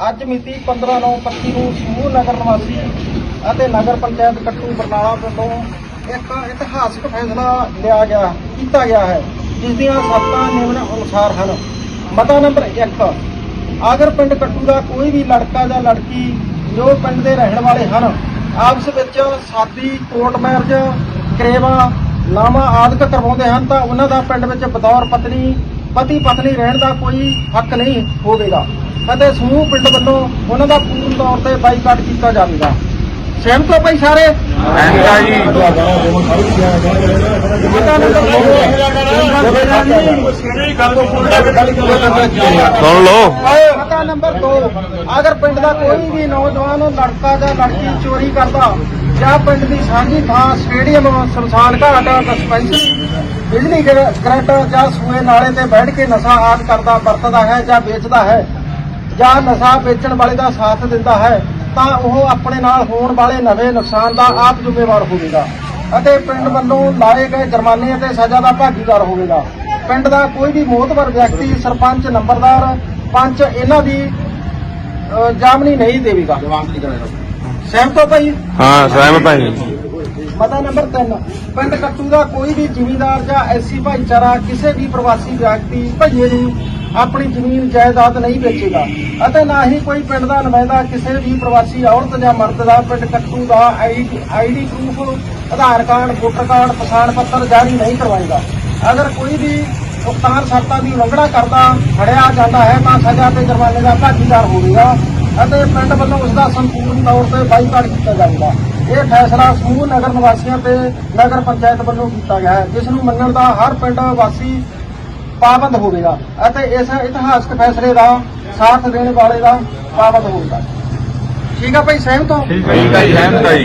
ਅੱਜ ਮਿਤੀ 15/9/25 ਨੂੰ ਸਮੂਹ ਨਗਰ ਨਿਵਾਸੀ ਅਤੇ ਨਗਰ ਪੰਚਾਇਤ ਕੱਟੂ ਬਰਨਾਲਾ ਵੱਲੋਂ ਇੱਕ ਇਤਿਹਾਸਕ ਫੈਸਲਾ ਲਿਆ ਗਿਆ, ਕੀਤਾ ਗਿਆ ਹੈ ਜਿਸ ਦੀਆਂ ਸੱਤਾਂ ਨਿਯਮ ਅਨੁਸਾਰ ਹਨ। ਮਤਾ ਨੰਬਰ 1 ਅਗਰ ਪਿੰਡ ਕੱਟੂ ਦਾ ਕੋਈ ਵੀ ਲੜਕਾ ਜਾਂ ਲੜਕੀ ਜੋ ਪਿੰਡ ਦੇ ਰਹਿਣ ਵਾਲੇ ਹਨ, ਆਪਸ ਵਿੱਚ ਸਾਦੀ, ਕੋਰਟ ਮੈਰਿਜ ਕਰੇਵਾ ਨਾਮਾ ਆਦਿਕ ਕਰਵਾਉਂਦੇ ਹਨ ਤਾਂ ਉਹਨਾਂ ਦਾ ਪਿੰਡ ਵਿੱਚ ਬਤੌਰ ਪਤਨੀ ਪਤੀ ਪਤਨੀ ਰਹਿਣ ਦਾ ਕੋਈ ਹੱਕ ਨਹੀਂ ਹੋਵੇਗਾ ਅਤੇ ਸਮੂਹ ਪਿੰਡ ਵੱਲੋਂ ਉਹਨਾਂ ਦਾ ਪੂਰਨ ਤੌਰ ਤੇ ਬਾਈਕਾਟ ਕੀਤਾ ਜਾਵੇਗਾ। ਸਹਿਮਤ ਹੋ ਭਾਈ ਸਾਰੇ? ਜੀ ਸੁਣ ਲਓ। ਮਤਾ ਨੰਬਰ 2 ਅਗਰ ਪਿੰਡ ਦਾ ਕੋਈ ਵੀ ਨੌਜਵਾਨ ਲੜਕਾ ਜਾਂ ਲੜਕੀ ਚੋਰੀ ਕਰਦਾ ਜਾਂ ਪਿੰਡ ਦੀ ਸਾਂਝੀ ਥਾਂ ਸਟੇਡੀਅਮ ਸ਼ਮਸ਼ਾਨ ਘਾਟ ਡਿਸਪੈਂਸਰੀ ਬਿਜਲੀ ਗ੍ਰਿਡ ਜਾਂ ਸੂਏ ਨਾਲੇ ਤੇ ਬੈਠ ਕੇ ਨਸ਼ਾ ਆਦ ਕਰਦਾ ਵਰਤਦਾ ਹੈ ਜਾਂ ਵੇਚਦਾ ਹੈ ਜਾਂ ਨਸ਼ਾ ਵੇਚਣ ਵਾਲੇ ਦਾ ਸਾਥ ਦਿੰਦਾ ਹੈ ਤਾਂ ਉਹ ਆਪਣੇ ਨਾਲ ਹੋਣ ਵਾਲੇ ਨਵੇਂ ਨੁਕਸਾਨ ਦਾ ਆਪ ਜ਼ਿੰਮੇਵਾਰ ਹੋਵੇਗਾ ਅਤੇ ਪਿੰਡ ਵੱਲੋਂ ਲਾਏ ਗਏ ਜੁਰਮਾਨੇ ਅਤੇ ਸਜ਼ਾ ਦਾ ਭਾਗੀਦਾਰ ਹੋਵੇਗਾ। ਪਿੰਡ ਦਾ ਕੋਈ ਵੀ ਮੋਹਤਵਰ ਵਿਅਕਤੀ ਸਰਪੰਚ ਨੰਬਰਦਾਰ ਪੰਚ ਇਹਨਾਂ ਦੀ ਜਾਮਨੀ ਨਹੀਂ ਦੇਵੇਗਾ। ਸਹਿਮਤ ਹੋ ਭਾਈ? ਹਾਂ ਸਹਿਮਤ ਜੀ। ਮਤਾ ਨੰਬਰ 3 ਪਿੰਡ ਕੱਟੂ ਦਾ ਕੋਈ ਵੀ ਜ਼ਿਮੀਂਦਾਰ ਜਾਂ ਐਸੀ ਭਾਈਚਾਰਾ ਕਿਸੇ ਵੀ ਪ੍ਰਵਾਸੀ ਵਿਅਕਤੀ, ਭਈਏ ਨੂੰ ਆਪਣੀ ਜ਼ਮੀਨ, ਜਾਇਦਾਦ ਨਹੀਂ ਵੇਚੇਗਾ। ਅਤੇ ਨਾ ਹੀ ਕੋਈ ਪਿੰਡ ਦਾ ਨੁਮਾਇੰਦਾ ਕਿਸੇ ਵੀ ਪ੍ਰਵਾਸੀ ਔਰਤ ਜਾਂ ਮਰਦ ਦਾ, ਪਿੰਡ ਕੱਟੂ ਦਾ ID proof, Aadhaar card, voter card, ਪਛਾਣ ਪੱਤਰ ਜਾਰੀ ਨਹੀਂ ਕਰਵਾਏਗਾ। ਅਗਰ ਕੋਈ ਵੀ ਉਕਤਾਨ ਸ਼ਰਤਾਂ ਦੀ ਉਲੰਘਣਾ ਕਰਦਾ, ਫੜਿਆ ਜਾਂਦਾ ਹੈ, ਤਾਂ ਸਜ਼ਾ ਤੇ ਜੁਰਮਾਨੇ ਦਾ ਭਾਗੀਦਾਰ ਹੋਵੇਗਾ। ਅਤੇ ਪਿੰਡ ਵੱਲੋਂ ਉਸ ਦਾ ਸੰਪੂਰਨ ਤੌਰ ਤੇ ਬਾਈਕਾਟ ਕੀਤਾ ਜਾਵੇਗਾ ਇਹ ਫੈਸਲਾ ਸਮੂਹ ਨਗਰ ਨਿਵਾਸੀਆਂ ਤੇ ਨਗਰ ਪੰਚਾਇਤ ਵੱਲੋਂ ਕੀਤਾ ਗਿਆ ਹੈ ਜਿਸ ਨੂੰ ਮੰਨਣ ਦਾ ਹਰ ਪਿੰਡ ਵਾਸੀ ਪਾਬੰਦ ਹੋਵੇਗਾ ਅਤੇ ਇਸ ਇਤਿਹਾਸਕ ਫੈਸਲੇ ਦਾ ਸਾਥ ਦੇਣ ਵਾਲੇ ਦਾ ਪਾਬੰਦ ਹੋਵੇਗਾ। ਠੀਕ ਆ ਭਾਈ ਸਹਿਮਤ ਹੋ? ਠੀਕ ਹੈ ਜੀ ਸਹਿਮਤ ਹਾਂ ਜੀ।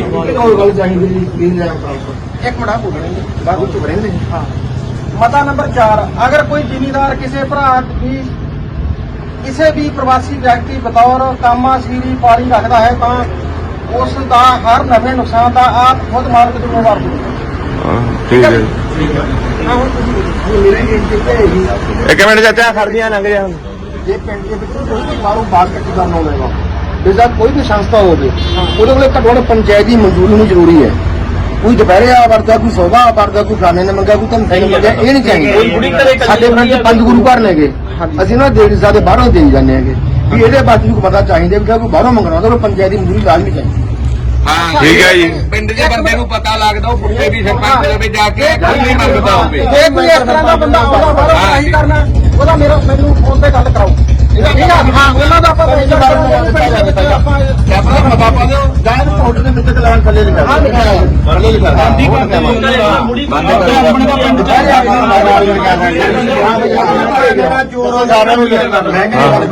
ਇੱਕ ਮਿੰਟ ਆ ਬੋਲਣਗੇ ਬਾਅਦ ਵਿੱਚ ਬਰੇਂਦੇ ਹਾਂ। ਮਤਾ ਨੰਬਰ 4 ਅਗਰ ਕੋਈ ਜ਼ਿਮੀਦਾਰ ਕਿਸੇ ਭਰਾ ਦੀ ਕਿਸੇ ਵੀ ਪ੍ਰਵਾਸੀ ਵਿਅਕਤੀ ਬਤੌਰ ਕਾਮਾ ਸੀਰੀ ਪਾਲੀ ਰੱਖਦਾ ਹੈ ਤਾਂ ਉਸ ਦਾ ਹਰ ਨਵੇਂ ਨੁਕਸਾਨ ਦਾ ਆਪ ਖੁਦ ਮਾਲਕ ਜ਼ਿੰਮੇਵਾਰ ਹੋਵੇਗਾ ਹਾਂ, ਠੀਕ ਹੈ। ਹਾਂ। ਹੈ ਇੱਕ ਮਿੰਟ ਚਾਚਾ ਖੜਦੀਆਂ ਲੰਘ ਜਾ ਹੁਣ ਜੇ ਪਿੰਡ ਦੇ ਵਿੱਚ ਕੋਈ ਵੀ ਬਾਹਰੋਂ ਬਾਹਰ ਕੱਟੀ ਕਰਨ ਆਉਂਦਾ ਜਿਸਦਾ ਕੋਈ ਵੀ ਸੰਸਥਾ ਹੋਵੇ ਉਹਦੇ ਕੋਲੇ ਘੱਟੋ ਘੱਟ ਪੰਚਾਇਤ ਦੀ ਮਨਜ਼ੂਰੀ ਹੋਣੀ ਜ਼ਰੂਰੀ ਹੈ। ਕੋਈ ਦੁਪਹਿਰੇ ਆ ਵਰਦਾ ਕੋਈ ਸੋਭਾ ਆ ਵਰਦਾ ਕੋਈ ਖਾਣੇ ਨੇ ਮੰਗਿਆ ਕੋਈ ਧਮਕੀ ਨੇ ਮੰਗਿਆ ਇਹ ਨਹੀਂ ਚਾਹੀਦਾ। ਸਾਡੇ ਪਿੰਡ 'ਚ ਪੰਜ ਗੁਰੂ ਘਰ ਨੇਗੇ ਅਸੀਂ ਨਾ ਦੇੜੀ ਸਾਡੇ ਬਾਹਰੋਂ ਦੇਈ ਜਾਂਦੇ ਹੈਗੇ। ਵੀ ਇਹਦੇ ਬਾਰੇ ਨੂੰ ਪਤਾ ਚਾਹੀਦਾ ਵੀ ਕੋਈ ਬਾਹਰੋਂ ਮੰਗਣਾ ਤਾਂ ਉਹ ਪੰਚਾਇਤ ਦੀ ਮਨਜ਼ੂਰੀ ਲਾਜ਼ਮੀ ਚਾਹੀਦੀ। ਹਾਂ ਠੀਕ ਹੈ ਜੀ। ਪਿੰਡ ਦੇ ਬੰਦੇ ਨੂੰ ਪਤਾ ਲੱਗਦਾ ਉਹ ਪੁੱਤੇ ਵੀ ਸਰਪੰਚ ਲਵੇ ਜਾ ਕੇ ਕੋਈ ਨਹੀਂ ਮੰਗਦਾ ਹੋਵੇ। ਜੇ ਕੋਈ ਇਸ ਤਰ੍ਹਾਂ ਦਾ ਬੰਦਾ ਆਉਂਦਾ ਬਾਹਰੋਂ ਹਾਂ। ਨਹੀਂ ਕਰਨਾ ਉਹਦਾ ਮੇਰਾ ਮੈਨੂੰ ਫੋਨ ਤੇ ਗੱਲ ਕਰਾਓ। ਠੀਕ ਆ? ਹਾਂ। ਉਹਨਾਂ ਦਾ ਆਪਾਂ ਪਿੰਡ ਦੇ ਵਿੱਚ ਆਪਾਂ ਆਪਣਾ ਪਤਾ ਪਾ ਦਿਓ। ਜਾਂ ਰਿਪੋਰਟ ਦੇ ਵਿੱਚ ਕਲਾਨ ਥੱਲੇ ਬੰਦੀ ਕਰਦੇ ਬੰਦ ਜਿਹੜਾ ਚੋਰ ਹੋ ਜਾਣਾ ਮੈਂ ਕਹਿੰਦਾ